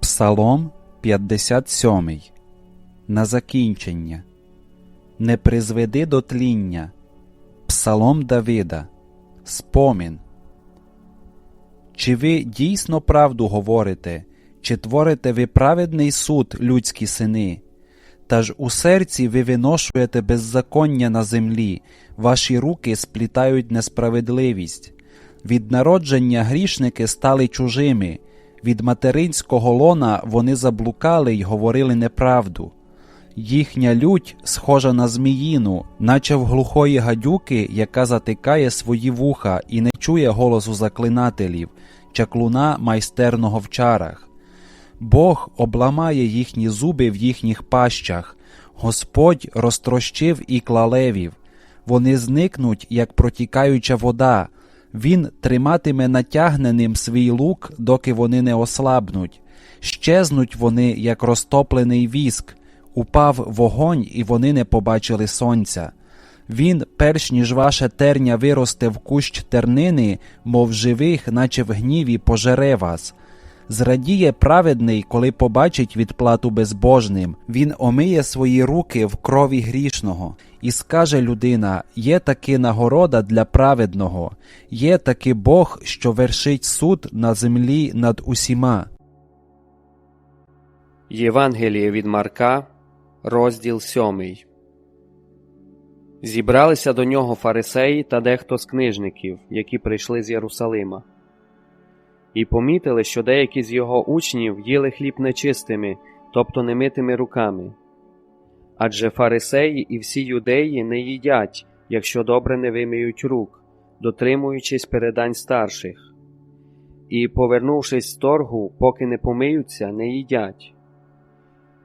Псалом 57. На закінчення. Не призведи до тління. Псалом Давида. Спомін. Чи ви дійсно правду говорите, чи творите ви праведний суд, людські сини? Та ж у серці ви виношуєте беззаконня на землі, ваші руки сплітають несправедливість. Від народження грішники стали чужими, від материнського лона вони заблукали й говорили неправду. Їхня лють схожа на зміїну, наче в глухої гадюки, яка затикає свої вуха і не чує голосу заклинателів, чаклуна майстерного в чарах. Бог обламає їхні зуби в їхніх пащах, Господь розтрощив і клалевів, вони зникнуть, як протікаюча вода. Він триматиме натягненим свій лук, доки вони не ослабнуть. Щезнуть вони, як розтоплений віск, упав вогонь, і вони не побачили сонця. Він, перш ніж ваше терня виросте в кущ тернини, мов живих, наче в гніві, пожере вас. Зрадіє праведний, коли побачить відплату безбожним, він омиє свої руки в крові грішного, і скаже людина: є таки нагорода для праведного, є таки Бог, що вершить суд на землі над усіма. Євангеліє від Марка, розділ сьомий. Зібралися до нього фарисеї та дехто з книжників, які прийшли з Єрусалима. І помітили, що деякі з його учнів їли хліб нечистими, тобто немитими руками. Адже фарисеї і всі юдеї не їдять, якщо добре не вимиють рук, дотримуючись передань старших. І, повернувшись з торгу, поки не помиються, не їдять.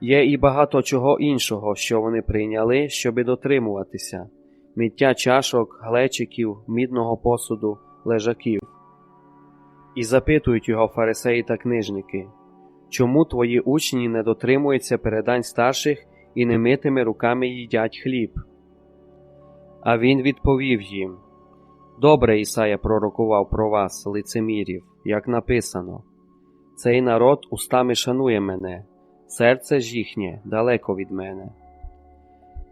Є і багато чого іншого, що вони прийняли, щоби дотримуватися миття чашок, глечиків, мідного посуду, лежаків. І запитують його фарисеї та книжники чому твої учні не дотримуються передань старших і немитими руками їдять хліб? А він відповів їм Добре Ісая пророкував про вас, лицемірів, як написано Цей народ устами шанує мене, серце ж їхнє далеко від мене.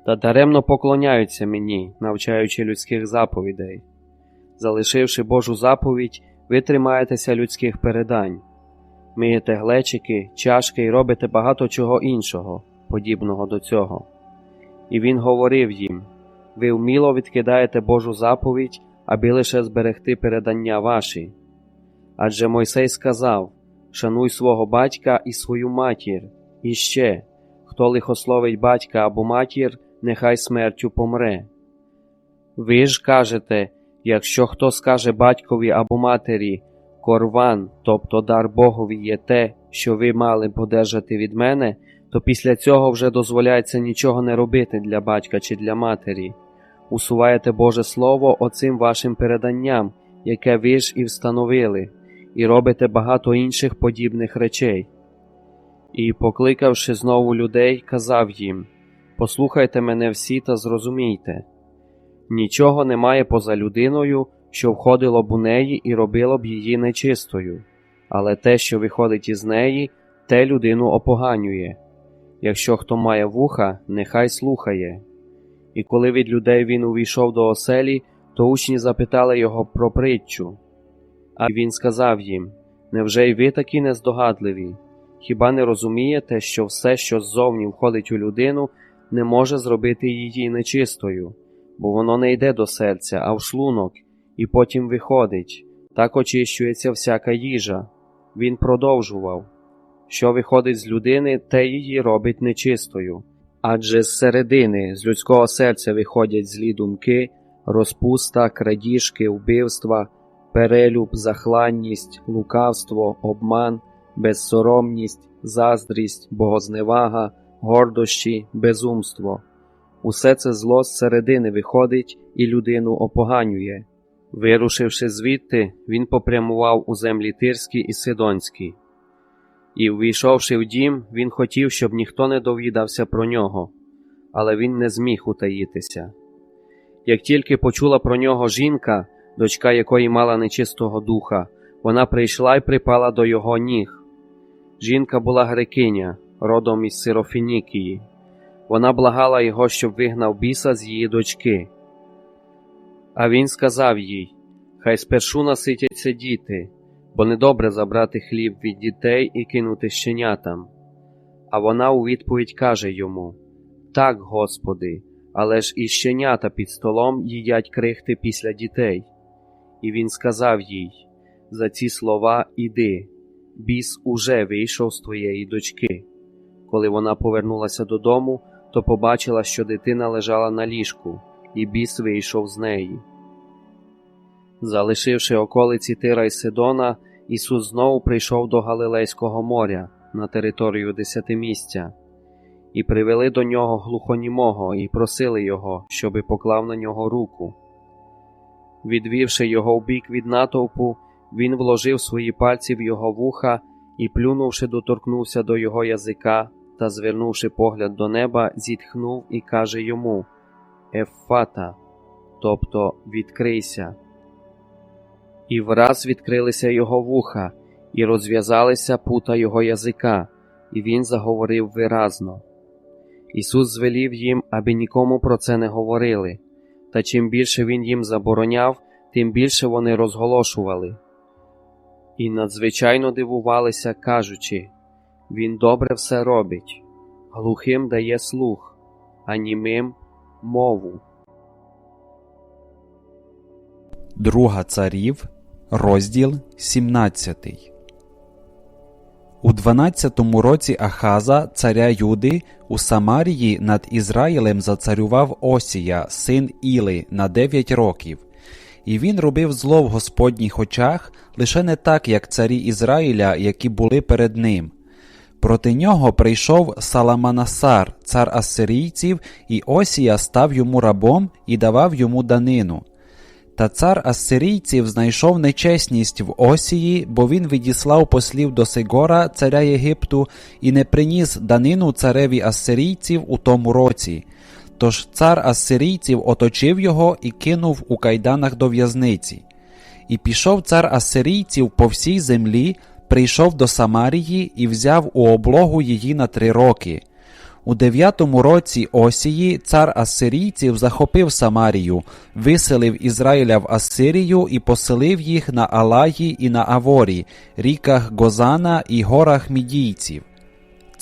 Та даремно поклоняються мені, навчаючи людських заповідей. Залишивши Божу заповідь, ви тримаєтеся людських передань, миєте глечики, чашки і робите багато чого іншого, подібного до цього. І він говорив їм ви вміло відкидаєте Божу заповідь, аби лише зберегти передання ваші. Адже Мойсей сказав Шануй свого батька і свою матір, і ще хто лихословить батька або матір, нехай смертю помре. Ви ж кажете, якщо хто скаже батькові або матері, корван, тобто дар Богові є те, що ви мали подержати від мене, то після цього вже дозволяється нічого не робити для батька чи для матері. Усуваєте Боже Слово оцим вашим переданням, яке ви ж і встановили, і робите багато інших подібних речей. І, покликавши знову людей, казав їм Послухайте мене всі та зрозумійте нічого немає поза людиною, що входило б у неї і робило б її нечистою, але те, що виходить із неї, те людину опоганює. Якщо хто має вуха, нехай слухає. І коли від людей він увійшов до оселі, то учні запитали його про притчу. А він сказав їм Невже й ви такі нездогадливі? Хіба не розумієте, що все, що ззовні входить у людину, не може зробити її нечистою, бо воно не йде до серця, а в шлунок, і потім виходить, так очищується всяка їжа. Він продовжував що виходить з людини, те її робить нечистою. Адже з середини, з людського серця виходять злі думки, розпуста, крадіжки, вбивства, перелюб, захланність, лукавство, обман, безсоромність, заздрість, богозневага, гордощі, безумство. Усе це зло з середини виходить і людину опоганює. Вирушивши звідти, він попрямував у землі Тирські і Сидонські. І, увійшовши в дім, він хотів, щоб ніхто не довідався про нього, але він не зміг утаїтися. Як тільки почула про нього жінка, дочка якої мала нечистого духа, вона прийшла й припала до його ніг. Жінка була грекиня, родом із Сирофінікії. Вона благала його, щоб вигнав біса з її дочки. А він сказав їй: Хай спершу наситяться діти, бо недобре забрати хліб від дітей і кинути щенятам. А вона у відповідь каже йому: Так, Господи, але ж і щенята під столом їдять крихти після дітей. І він сказав їй: За ці слова іди, біс уже вийшов з твоєї дочки. Коли вона повернулася додому, то побачила, що дитина лежала на ліжку, і біс вийшов з неї. Залишивши околиці Тира й Сидона, Ісус знову прийшов до Галилейського моря на територію десятимістя, і привели до нього глухонімого і просили його, щоби поклав на нього руку. Відвівши його вбік від натовпу, він вложив свої пальці в його вуха і, плюнувши, доторкнувся до його язика та, звернувши погляд до неба, зітхнув і каже йому Еффата, тобто відкрийся. І враз відкрилися його вуха, і розв'язалися пута його язика, і він заговорив виразно. Ісус звелів їм, аби нікому про це не говорили, та чим більше він їм забороняв, тим більше вони розголошували. І надзвичайно дивувалися, кажучи Він добре все робить, глухим дає слух, а німим мову. Друга царів, розділ 17. У 12 році Ахаза, царя Юди, у Самарії над Ізраїлем зацарював Осія, син Іли, на 9 років. І він робив зло в Господніх очах лише не так, як царі Ізраїля, які були перед ним. Проти нього прийшов Саламанасар, цар Ассирійців, і Осія став йому рабом і давав йому данину. Та цар Ассирійців знайшов нечесність в Осії, бо він відіслав послів до Сигора, царя Єгипту, і не приніс данину цареві Ассирійців у тому році. Тож цар Ассирійців оточив його і кинув у кайданах до в'язниці. І пішов цар Ассирійців по всій землі, прийшов до Самарії і взяв у облогу її на три роки. У дев'ятому році Осії цар Ассирійців захопив Самарію, виселив Ізраїля в Ассирію і поселив їх на Алаї і на Аворі, ріках Гозана і горах Мідійців.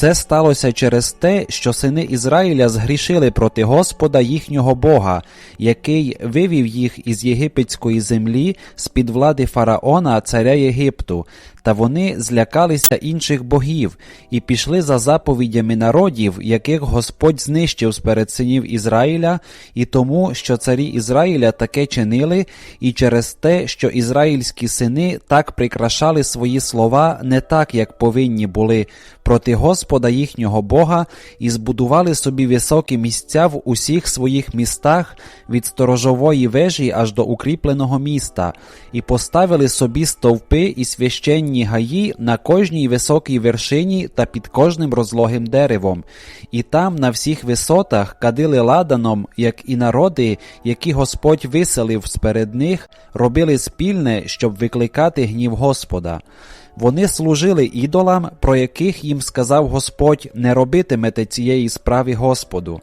Це сталося через те, що сини Ізраїля згрішили проти Господа їхнього Бога, який вивів їх із єгипетської землі з під влади фараона, царя Єгипту, та вони злякалися інших богів і пішли за заповідями народів, яких Господь знищив сперед синів Ізраїля, і тому, що царі Ізраїля таке чинили, і через те, що ізраїльські сини так прикрашали свої слова не так, як повинні були, проти Господа їхнього Бога, і збудували собі високі місця в усіх своїх містах від сторожової вежі аж до укріпленого міста, і поставили собі стовпи і священні гаї на кожній високій вершині та під кожним розлогим деревом, і там на всіх висотах кадили ладаном, як і народи, які Господь виселив сперед них, робили спільне, щоб викликати гнів Господа. Вони служили ідолам, про яких їм сказав Господь, не робитимете цієї справи Господу.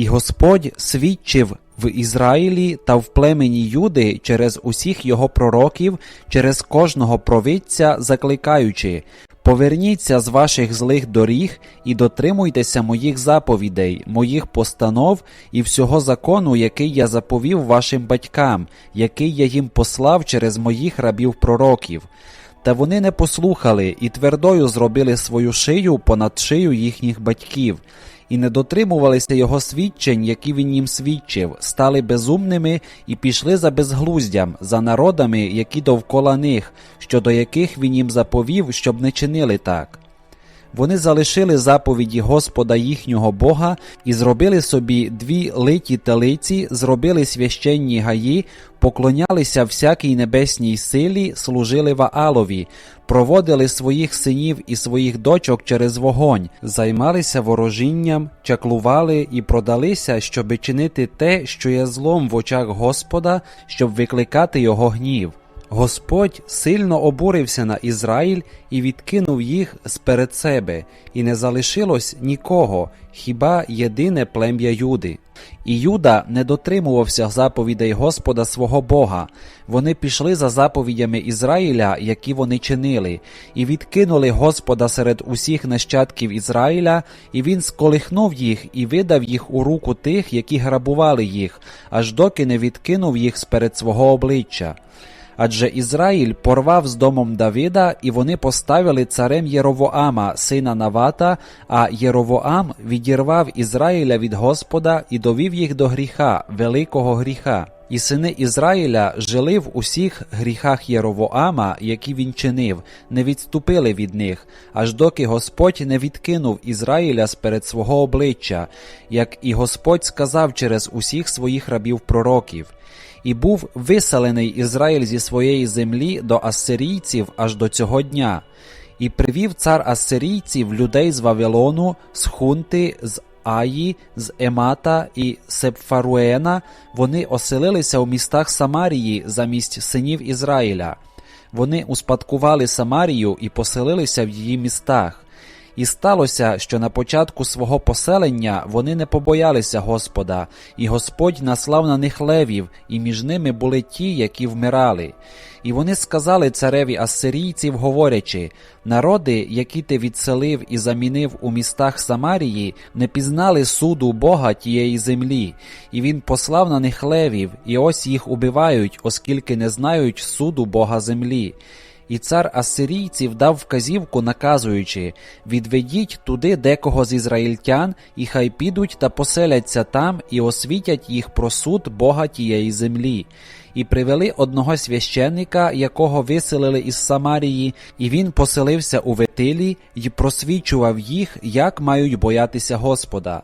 І Господь свідчив в Ізраїлі та в племені Юди через усіх його пророків, через кожного провидця, закликаючи Поверніться з ваших злих доріг і дотримуйтеся моїх заповідей, моїх постанов і всього закону, який я заповів вашим батькам, який я їм послав через моїх рабів пророків. Та вони не послухали і твердою зробили свою шию понад шию їхніх батьків, і не дотримувалися його свідчень, які він їм свідчив, стали безумними і пішли за безглуздям, за народами, які довкола них, щодо яких він їм заповів, щоб не чинили так. Вони залишили заповіді Господа їхнього Бога і зробили собі дві литі телиці, зробили священні гаї, поклонялися всякій небесній силі, служили Ваалові, проводили своїх синів і своїх дочок через вогонь, займалися ворожінням, чаклували і продалися, щоби чинити те, що є злом в очах Господа, щоб викликати його гнів. Господь сильно обурився на Ізраїль і відкинув їх сперед себе, і не залишилось нікого, хіба єдине плем'я Юди. І Юда не дотримувався заповідей Господа свого Бога. Вони пішли за заповідями Ізраїля, які вони чинили, і відкинули Господа серед усіх нащадків Ізраїля, і він сколихнув їх і видав їх у руку тих, які грабували їх, аж доки не відкинув їх сперед свого обличчя. Адже Ізраїль порвав з домом Давида, і вони поставили царем Єровоама, сина Навата, а Єровоам відірвав Ізраїля від Господа і довів їх до гріха, великого гріха. І сини Ізраїля жили в усіх гріхах Єровоама, які він чинив, не відступили від них, аж доки Господь не відкинув Ізраїля сперед свого обличчя, як і Господь сказав через усіх своїх рабів пророків. І був виселений Ізраїль зі своєї землі до ассирійців аж до цього дня. І привів цар ассирійців людей з Вавилону, з Хунти, з Аї, з Емата і Сепфаруена, вони оселилися у містах Самарії замість синів Ізраїля. Вони успадкували Самарію і поселилися в її містах. І сталося, що на початку свого поселення вони не побоялися Господа, і Господь наслав на них левів, і між ними були ті, які вмирали. І вони сказали цареві ассирійців, говорячи: народи, які ти відселив і замінив у містах Самарії, не пізнали суду Бога тієї землі, і він послав на них левів, і ось їх убивають, оскільки не знають суду Бога землі. І цар ассирійців дав вказівку, наказуючи відведіть туди декого з ізраїльтян, і хай підуть та поселяться там і освітять їх про суд Бога тієї землі. І привели одного священника, якого виселили із Самарії, і він поселився у Ветилі і просвічував їх, як мають боятися Господа.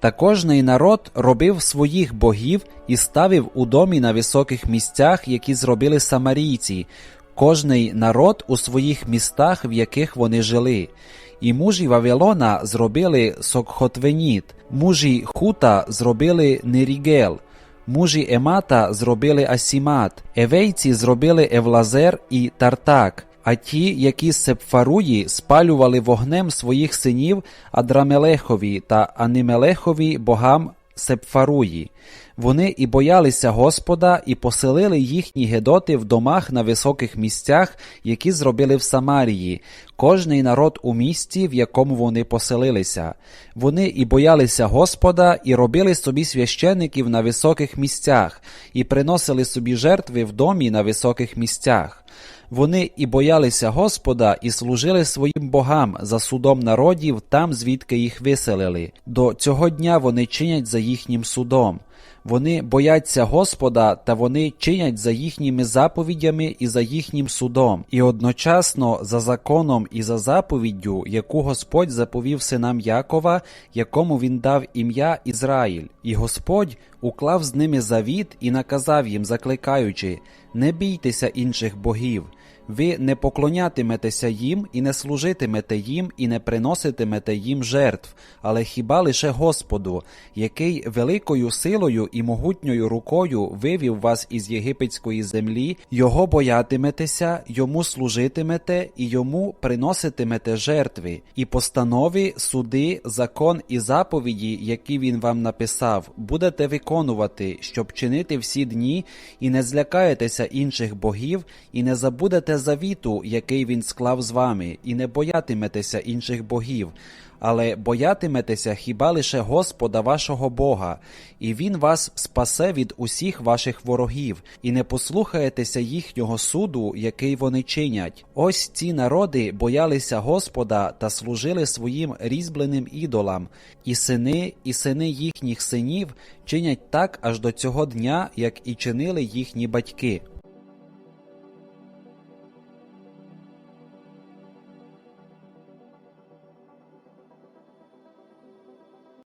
Та кожний народ робив своїх богів і ставив у домі на високих місцях, які зробили самарійці, кожний народ у своїх містах, в яких вони жили. І мужі Вавилона зробили Сокхотвеніт, мужі Хута зробили Нерігел, мужі Емата зробили Асімат, евейці зробили Евлазер і Тартак. А ті, які Сепфаруї спалювали вогнем своїх синів Адрамелехові та Анимелехові богам Сепфаруї. Вони і боялися Господа, і поселили їхні гедоти в домах на високих місцях, які зробили в Самарії, кожний народ у місті, в якому вони поселилися. Вони і боялися Господа, і робили собі священиків на високих місцях, і приносили собі жертви в домі на високих місцях. Вони і боялися Господа, і служили своїм богам за судом народів там, звідки їх виселили. До цього дня вони чинять за їхнім судом. Вони бояться Господа, та вони чинять за їхніми заповідями і за їхнім судом, і одночасно за законом і за заповіддю, яку Господь заповів синам Якова, якому він дав ім'я Ізраїль. І Господь уклав з ними завіт і наказав їм, закликаючи: Не бійтеся інших богів. Ви не поклонятиметеся їм і не служитимете їм, і не приноситимете їм жертв, але хіба лише Господу, який великою силою і могутньою рукою вивів вас із єгипетської землі, його боятиметеся, йому служитимете і йому приноситимете жертви, і постанови, суди, закон і заповіді, які він вам написав, будете виконувати, щоб чинити всі дні, і не злякаєтеся інших богів, і не забудете завіту, який він склав з вами, і не боятиметеся інших богів, але боятиметеся хіба лише Господа вашого Бога, і Він вас спасе від усіх ваших ворогів, і не послухаєтеся їхнього суду, який вони чинять. Ось ці народи боялися Господа та служили своїм різьбленим ідолам, і сини, і сини їхніх синів чинять так аж до цього дня, як і чинили їхні батьки.